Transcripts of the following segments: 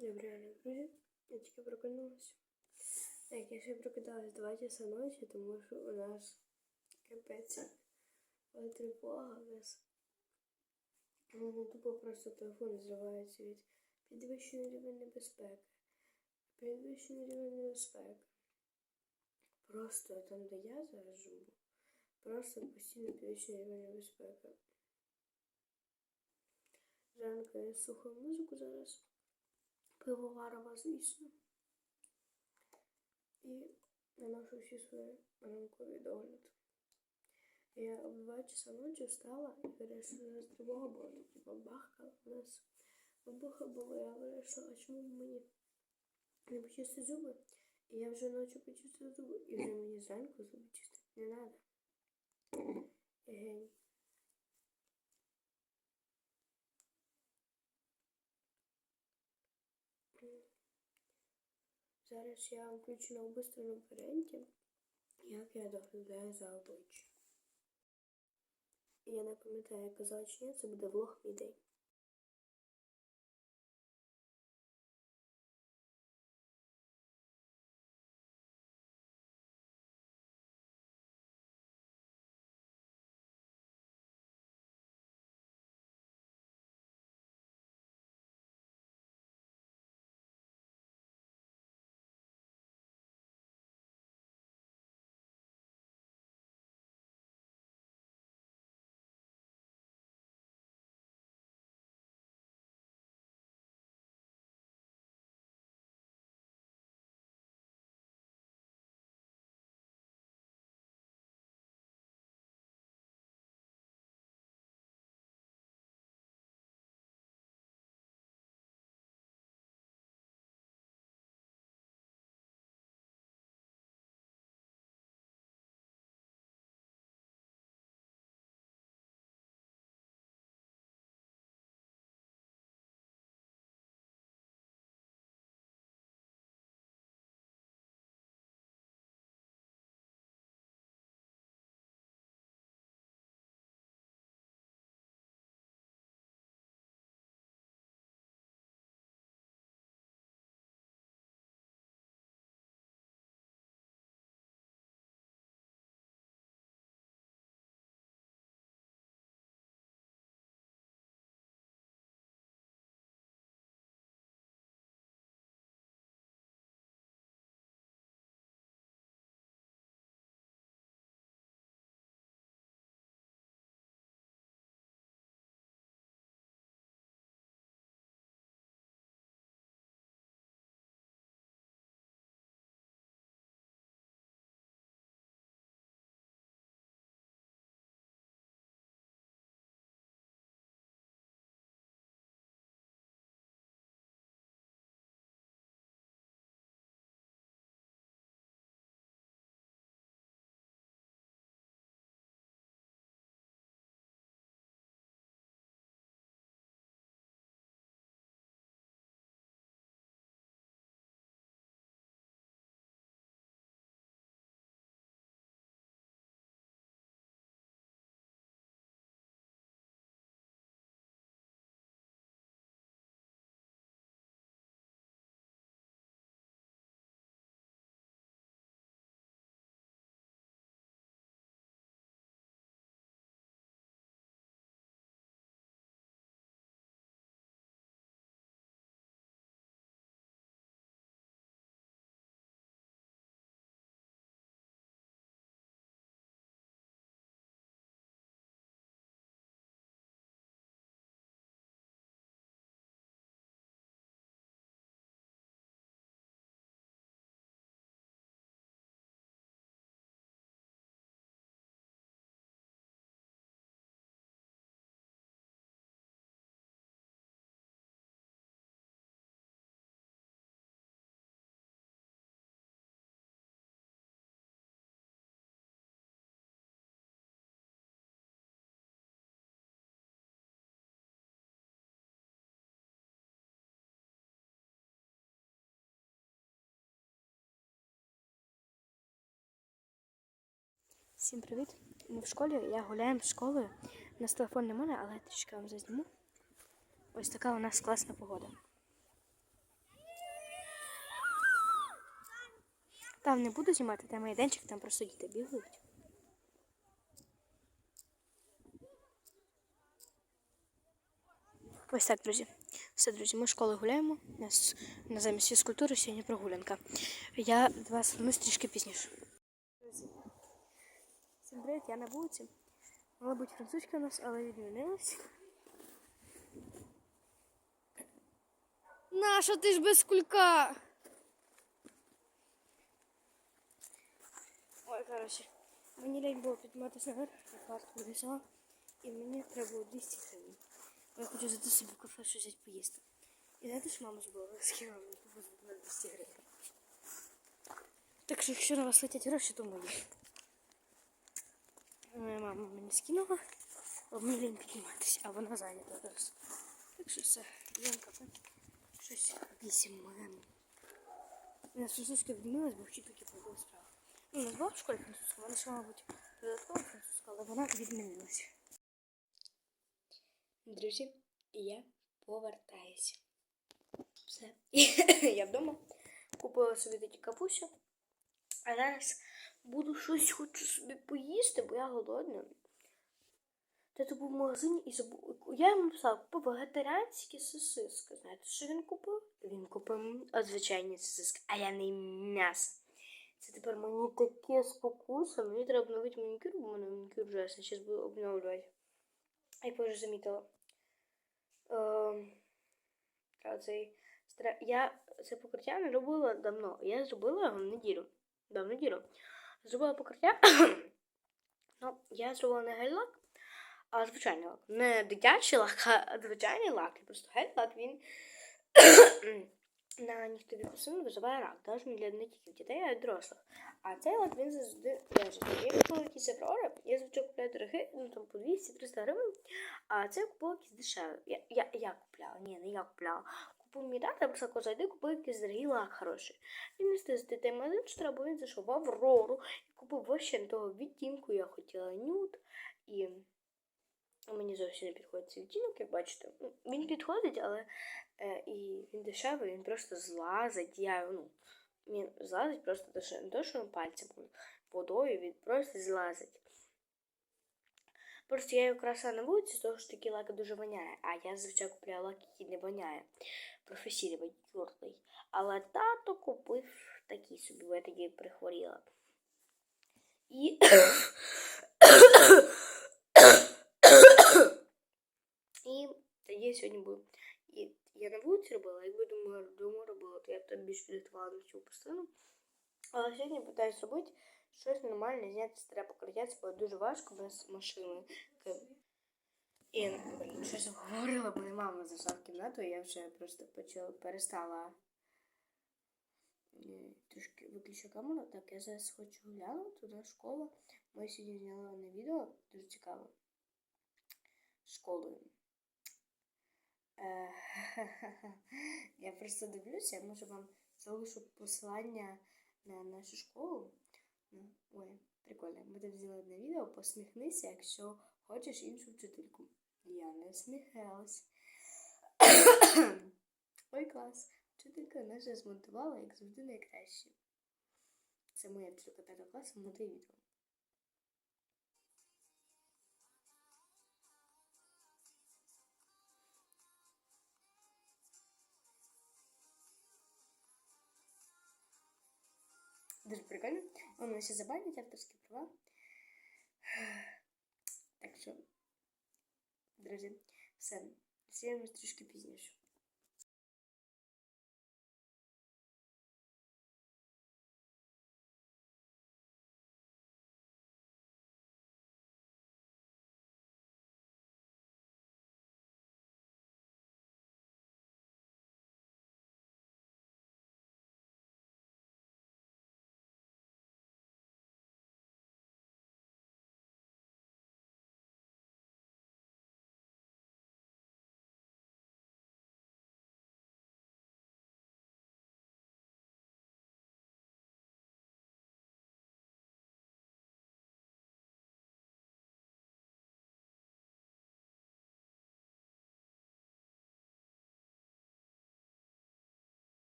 Добре, друзі, я тільки прокинулася. Так, я ще прокидалась 2 часа ночі, тому що у нас капець. Тривога без. Ну, тупо просто телефон зривається від підвищений рівень небезпеки. Підвищений рівень небезпеки. Просто там, де я зараз живу, просто постійно підвищений рівень небезпеки. Зранку я слухаю музику зараз. Пивоварова, звісно. І наношу всі свої ранкові догляд. Я об 2 часа ночі встала і вирішила, нас тривога була, типу бахкала у нас. Вибуха була, я вирішила, а чому мені не почистити зуби? І я вже ночі почистила зуби, і вже мені зранку зуби чистити не треба. Гень. Зараз я включена на обистреному варіанті, як я доглядаю за обличчя. Я не пам'ятаю, як казав, чи ні, це буде влог мій день. Всім привіт! Ми в школі, я гуляємо з школою. У нас телефон немає, але я трішки вам зазніму. Ось така у нас класна погода. Там не буду знімати, там майданчик, там просто діти бігають. Ось так, друзі. Все, друзі, ми в школу гуляємо. У нас на замість фізкультури сьогодні прогулянка. Я до вас трішки пізніше. Всім привіт, я на вулиці. Мала бути французька у нас, але відмінилась. Наша ти ж без кулька. Ой, коротше, мені лень було підніматися наверх, я картку не взяла, і мені треба було 200 гривень. Я хочу зайти собі в кафе щось взяти поїсти. І знаєте, що мама збила скинула мені попозбити на 200 гривень. Так що якщо на вас летять гроші, то мої. Моя мама мені скинула, мені лень підніматися, а вона зайнята зараз. Так що все, йдемо в. Щось вісім маємо. У нас французька відмінилась, бо вчительки побула справа. Ну, у нас була в школі французька, вона ще, мабуть, додаткова французька, але вона відмінилася. Друзі, я повертаюся. Все. я вдома. Купила собі такі капусю. А зараз буду щось хочу собі поїсти, бо я голодна. Тато був в магазині і забув. Я йому купив вегетаріанські сосиски. Знаєте, що він купив? Він купив а, звичайні сосиски, а я не м'ясо. Це тепер мені таке спокуса. Мені треба обновити манікюр, бо мене манікюр вже зараз буду обновлювати. Як ви вже замітила. Ем, оцей Я це покриття не робила давно. Я зробила його неділю. Да, в неділю. Зробила покриття. ну, я зробила не гель-лак, а звичайний лак. Не дитячий лак, а звичайний лак. Просто гель-лак він на нігтові кусини визиває рак, навіть для не тільки дітей, а й дорослих. А цей лак він завжди лежить. Я купила якісь аврори, я звичайно купляю дороги, ну там по 200-300 гривень, а це купила якісь дешеві. Я, я, я купляла, ні, не я купляла. Тата, просто зайди, купив якийсь дорогий хороший. Він не стиг з дітей магазин, що треба, він зайшов в Аврору і купив вообще не того відтінку, я хотіла нюд. І мені зовсім не підходить цей відтінок, як бачите. Ну, Він підходить, але е, і він дешевий, він просто злазить. Я, ну, він злазить просто. Не то, що він пальцем водою, він просто злазить. Просто я його краса на вулиці, тому що такі лаки дуже воняє. А я звичайно купляю лак, який не воняє. Професійний манікюрний. Але тато купив такий собі, бо я тоді прихворіла. І І тоді сьогодні буду. І я на вулиці робила, якби думала, вдома робила, то я б там більш підготувала на цю постійну. Але сьогодні питаюсь робити щось нормальне, зняти старе покриття, це було дуже важко без машини. І блін, щось говорила, бо мама зайшла в кімнату, і я вже просто почала, перестала е, трошки виключу камеру. Так, я зараз хочу глянути туди школа. Ми сьогодні зняли на відео, дуже цікаво. Школою. Е, Я просто дивлюся, я може вам залишу посилання на нашу школу. Ой, прикольно. Ми там взяли одне відео, посміхнися, якщо хочеш іншу вчительку. Я не сміхалась. Ой, клас. Вчителька наша змонтувала, як завжди, найкраще. Це моя вчителька 5 класу, монтує відео. Дуже прикольно. Воно ще забанять авторські права. Так що, друзі, все. Зустрінемось трішки пізніше.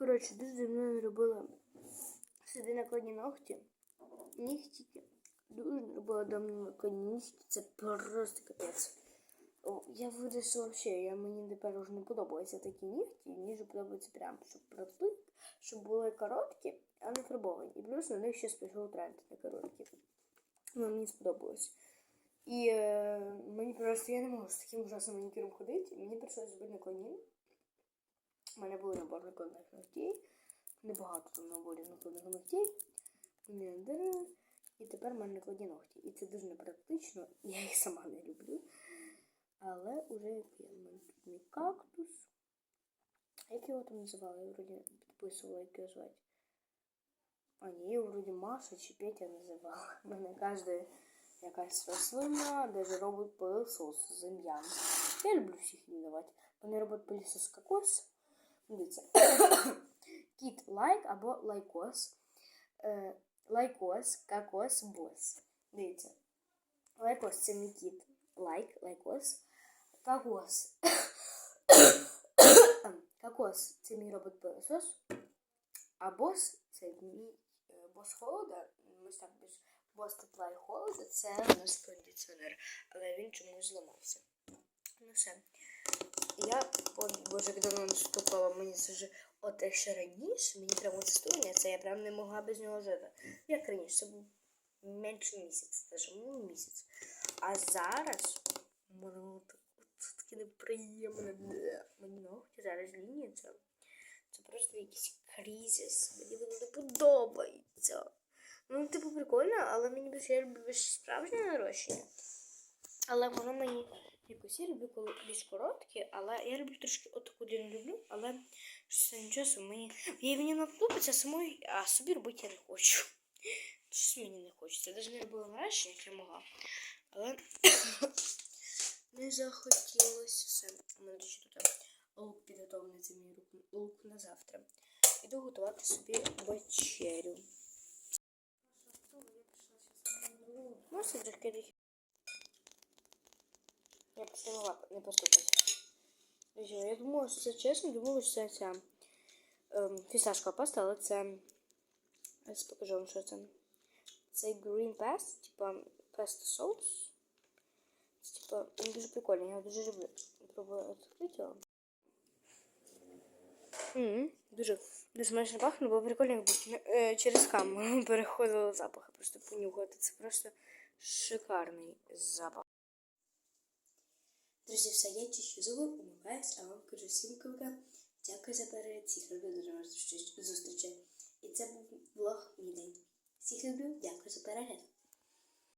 Коротше, дуже давно не робила собі накладні ногті. Нігтики. Дуже робила давно накладні нігті. Це просто капець. О, я вирішила взагалі, я, мені тепер вже не подобаються такі нігті, ніж подобається прям, щоб проти, щоб були короткі, а не фарбовані. І плюс на них ще пішов тренд на короткі. Ну, мені сподобалось. І е, мені просто я не можу з таким ужасним манікюром ходити. Мені прийшлося зробити наклоніння. У мене були набор накладних ногтей. Небагато там наборів накладних ногтей. Вони надерли. І тепер в мене накладні ногті. І це дуже непрактично. Я їх сама не люблю. Але уже як є. Мене тут мій кактус. Як його там називали? Я вроді підписувала, як його звати. А ні, його вроді Маша чи Петя називала. У мене кожна якась рослина, даже робот пилосос з ім'ям. Я люблю всіх іменувати. Вони робот пилосос кокос. Дивіться. Кіт лайк або лайкос. Е, Лайкос, кокос, бос. Дивіться. Лайкос це мій кіт. Лайк, лайкос. Кокос. Кокос це мій робот пилосос. А бос це мій е, бос холода. Ми так без бос тепла і холода. Це у нас кондиціонер. Але він чомусь зламався. Ну все. Я, боже, як давно наступала, мені це вже от ще раніше, мені прямо це студня, це я прям не могла без нього жити. Як раніше, це був менше місяць, теж ну, місяць. А зараз от таке неприємне. Мені ногті зараз лініться. Це просто якийсь кризис. Мені воно не подобається. Ну, типу, прикольно, але мені більше я люблю більш справжнє нарощення. Але воно мені якось я люблю, коли більш короткі, але я люблю трошки отаку не люблю, але останнім часом мені. Я мені накупиться самої, а собі робити я не хочу. Щось мені не хочеться. Я навіть не робила нарощення, як я могла. Але не захотілося все. У мене ще тут лук підготовлений, це мій лук- на завтра. Іду готувати собі вечерю. Ну, все трохи я просто не могла не поступити. Я думала, що це чесно, думала, що це ця ем, фісташкова паста, але це. Зараз покажу вам, що це. Це green past, типа pesto соус. Це типа він дуже прикольний, я його дуже люблю. Пробую відкрити його. Ммм, дуже, дуже смачно пахне, бо прикольно, якби е, через камеру переходило запахи, просто понюхати. Це просто шикарний запах. Друзі, все, я чищу зуби, умиваюсь, а вам кажу всім круга. Дякую за перегляд, всіх люблю, до нових зустрічей. І це був влог мій день. Всіх люблю, дякую за перегляд.